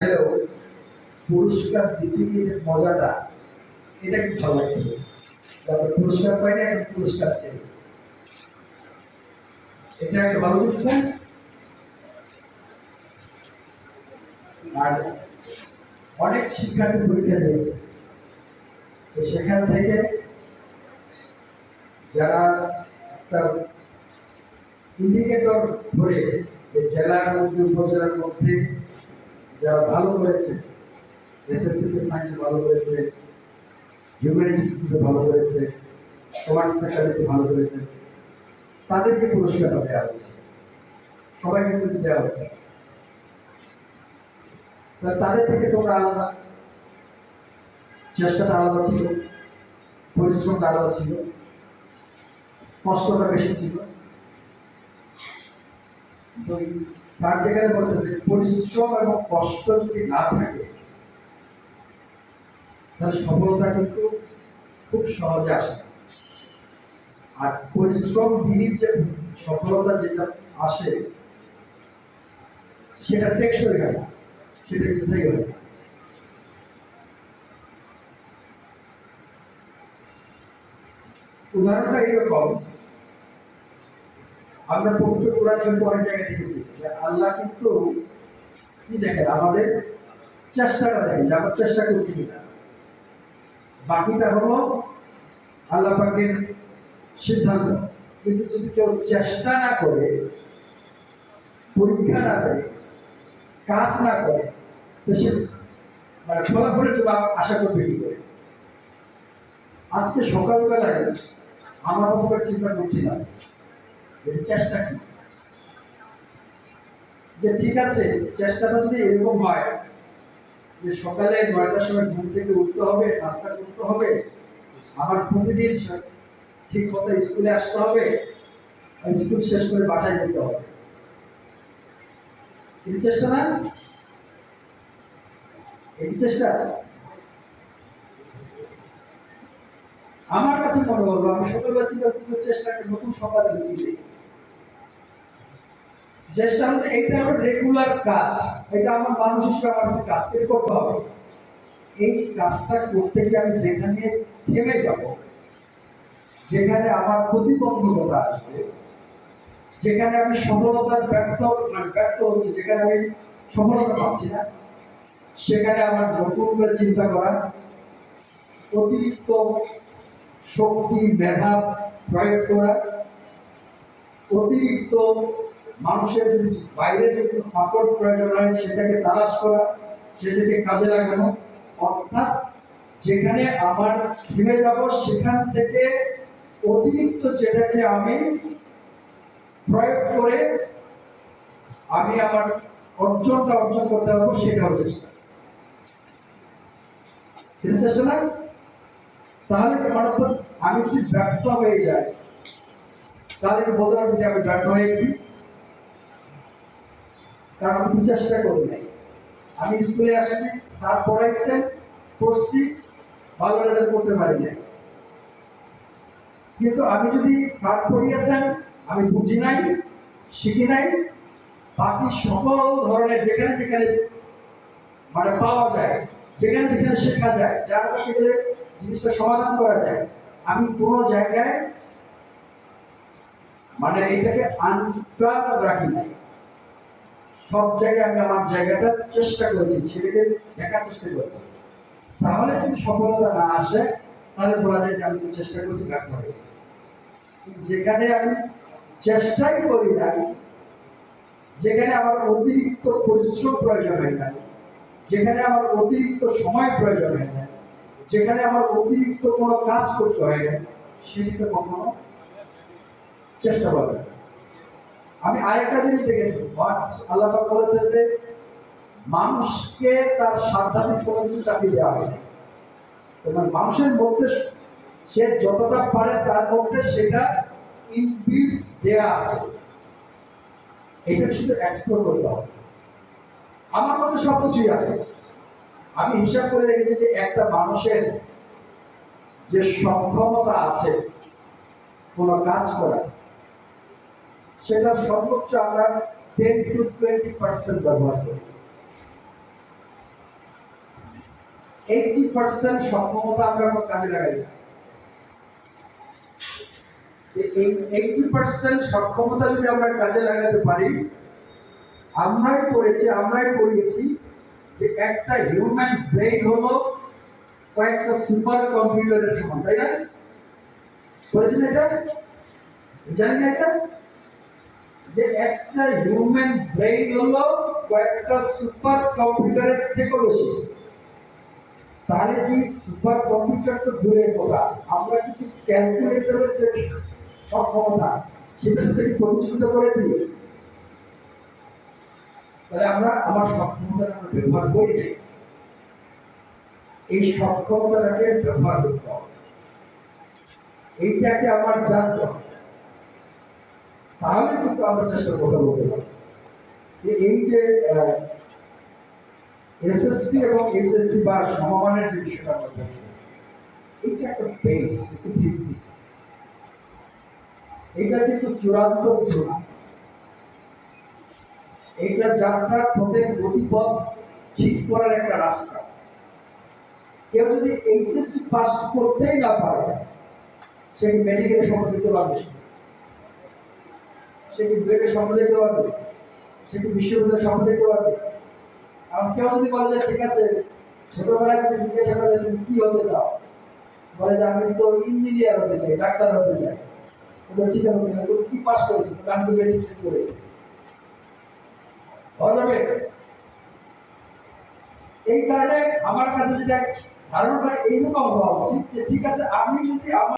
হলেও পুরস্কার দিতে গিয়ে যে মজাটা, এটা খুব ভালো পুরস্কার পাইনি এখন পুরস্কার এটা একটা ভালো আর অনেক শিক্ষার্থী পরীক্ষা দিয়েছে। তো সেখান থেকে যারা একটা ইন্ডিকেটর ধরে যে জেলার মধ্যে, উপজেলার মধ্যে যারা ভালো করেছে এসএসসিতে সায়েন্স ভালো করেছে হিউম্যানিটিস গ্রুপে ভালো করেছে কমার্স ফ্যাকাল্টিতে ভালো করেছে, তাদেরকে পুরস্কার দেওয়া হচ্ছে। সবাইকে কিন্তু দেওয়া হচ্ছে। তাদের থেকে তোমরা আলাদা। চেষ্টাটা আলাদা ছিল, পরিশ্রমটা আলাদা ছিল, কষ্টটা বেশি ছিল। স্যার যেখানে বলছেন যে পরিশ্রম এবং কষ্ট যদি না থাকে, তাহলে সফলতা কিন্তু খুব সহজে আসে আর পরিশ্রম বিহীন যে সফলতা যেটা আসে, সেটা টেকসই হয় সেটা স্থায়ী হয় না। উদাহরণটা এরকম আমরা পবিত্র কোরআন শরীফে অনেক জায়গায় দেখেছি যে আল্লাহ কিন্তু কি দেখেন? আমাদের চেষ্টাটা দেখেন যে আমরা চেষ্টা করছি কিনা। বাকিটা হলো আল্লাহ পাকের সিদ্ধান্ত। কিন্তু যদি কেউ চেষ্টা না করে, পরীক্ষা না দেয়, কাজ না করে, তো সে মানে ফলাফলের জন্য আশা করবে কি করে? আজকে সকালবেলায় আমার করে চিন্তা করছিলাম যে চেষ্টা কি? যে ঠিক আছে, চেষ্টাটা যদি এরকম হয়, যে সকালে নয়টার সময় ঘুম থেকে উঠতে হবে, নাস্তা করতে হবে আমার প্রতিদিন ঠিক মতো স্কুলে আসতে হবে স্কুল শেষ করে বাসায় যেতে হবে। এই চেষ্টা না? এই চেষ্টা? আমার কাছে মনে হলো, আমি সকালবেলা চিন্তা চেষ্টা করি, নতুন সকালে দিই চেষ্টা হচ্ছে এটা আমার রেগুলার কাজ, এটা আমার মানুষ হিসেবে আমার কাজ করতে হবে। এই কাজটা করতে গিয়ে আমি যেখানে থেমে যাব, যেখানে আমার প্রতিবন্ধকতা আসবে, যেখানে আমি সফলতার ব্যর্থ মানে ব্যর্থ হচ্ছে, যেখানে আমি সফলতা পাচ্ছি না, সেখানে আমার নতুন করে চিন্তা করা অতিরিক্ত শক্তি, মেধা প্রয়োগ করা। অতিরিক্ত মানুষের বাইরে যদি সাপোর্ট প্রয়োজন হয়, সেটাকে তালাশ করা, সেটাকে কাজে লাগানো, অর্থাৎ যেখানে আমার থেমে যাব, সেখান থেকে অতিরিক্ত যেটাকে আমি প্রয়োগ করে আমি আমার অর্জনটা অর্জন করতে পারব, সেটা হচ্ছে চেষ্টা চেষ্টা না? তাহলে অর্থাৎ আমি ব্যর্থ হয়ে যাই, তাহলে বলতে পারছি যে আমি ব্যর্থ হয়েছি? কারণ আমি চেষ্টা করি নাই। আমি স্কুলে আসছি, স্যার পড়ছি, ভালো করতে পারি নাই। কিন্তু আমি যদি স্যার পড়িয়েছেন, আমি বুঝি নাই, শিখি নাই, বাকি সকল ধরনের যেখানে যেখানে মানে পাওয়া যায়, যেখানে যেখানে শেখা যায়, যার কাছে জিনিসটা সমাধান করা যায়। আমি কোনো জায়গায় মানে এটাকে আনপ্লাগ রাখি নাই। সব জায়গায় আমি আমার জায়গাটা চেষ্টা করেছি সেটাকে দেখার চেষ্টা করেছি। তাহলে যদি সফলতা না আসে, তাহলে বলা যায় যে আমি তো চেষ্টা করছি, ব্যর্থ হয়েছি যেখানে আমি চেষ্টাই করি না যেখানে আমার অতিরিক্ত পরিশ্রম প্রয়োজন হয় না যেখানে আমার অতিরিক্ত সময় প্রয়োজন হয় না যেখানে আমার অতিরিক্ত কোনো কাজ করতে হয় না সেটিতে কখনো চেষ্টা করবে। আমি আরেকটা জিনিস দেখেছি আল্লাহ বলেছেন যে মানুষকে তার সাধ্যাত্মিক কোনো কিছু চাপিয়ে দেওয়া হয় এবং মানুষের মধ্যে সে যতটা পারে তার মধ্যে সেটা ইনবিল্ড দেয়া আছে। এটা শুধু এক্সপ্লোর করতে হবে। আমার মধ্যে সব কিছুই আছে। আমি হিসাব করে দেখেছি যে একটা মানুষের যে সক্ষমতা আছে, কোনো কাজ করা, সেটা সর্বোচ্চ আমরা টেন টু টোয়েন্টি পার্সেন্ট ব্যবহার করি। এইটি পার্সেন্ট সক্ষমতা আমরা কোনো কাজে লাগাই না। এই এইটি পার্সেন্ট সক্ষমতা যদি আমরা কাজে লাগাতে পারি, আমরাই করেছি, আমরাই করিয়েছি যে একটা হিউম্যান ব্রেন হলো কয়েকটা সুপার কম্পিউটারের সমান, তাই না? করেছেন এটা? জানেন এটা? যে একটা হিউম্যান ব্রেন হলো কয়েকটা সুপার কম্পিউটারের থেকে বেশি। তাহলে কি সুপার কম্পিউটার তো দূরের কথা। আমরা কিন্তু ক্যালকুলেটরের যে সক্ষমতা সেটার সাথে কি প্রতিযোগিতা করেছি তাহলে আমরা আমার সক্ষমতা আমরা ব্যবহার করি। এই সক্ষমতাটাকে ব্যবহার করতে হবে। এইটাকে আমার জানতে তাহলে কিন্তু আমরা চেষ্টা কথা বলতে পারব। যে এই যে এসএসসি এবং এসএসসি বা সমমানের যে বিষয়টা আমরা বলছি এটা একটা বেস একটু ভিত্তি। এটা কিন্তু চূড়ান্ত কিছু না এইটা যাত্রার পথের গতিপথ ঠিক করার একটা রাস্তা। কেউ যদি এইচএসসি পাস করতেই না পারে, সে কি মেডিকেলে সম্পদ দিতে পারবে? সে কি বুয়েটে সম্পদ দিতে পারবে? সে কি বিশ্ববিদ্যালয়ে সম্পদ দিতে পারবে? আর কেউ যদি বলে যে, ঠিক আছে, ছোটবেলায় যদি জিজ্ঞাসা করে, তুমি কি হতে চাও? বলে যে, আমি তো ইঞ্জিনিয়ার হতে চাই, ডাক্তার হতে চাই। ঠিক আছে কি পাস করেছ? আমি মেডিকেল করেছি। হয়ে যাবে? এই কারণে আমার কাছে যেটা ধারণা এইরকম হওয়া উচিত যে ঠিক আছে, আমি যদি আমার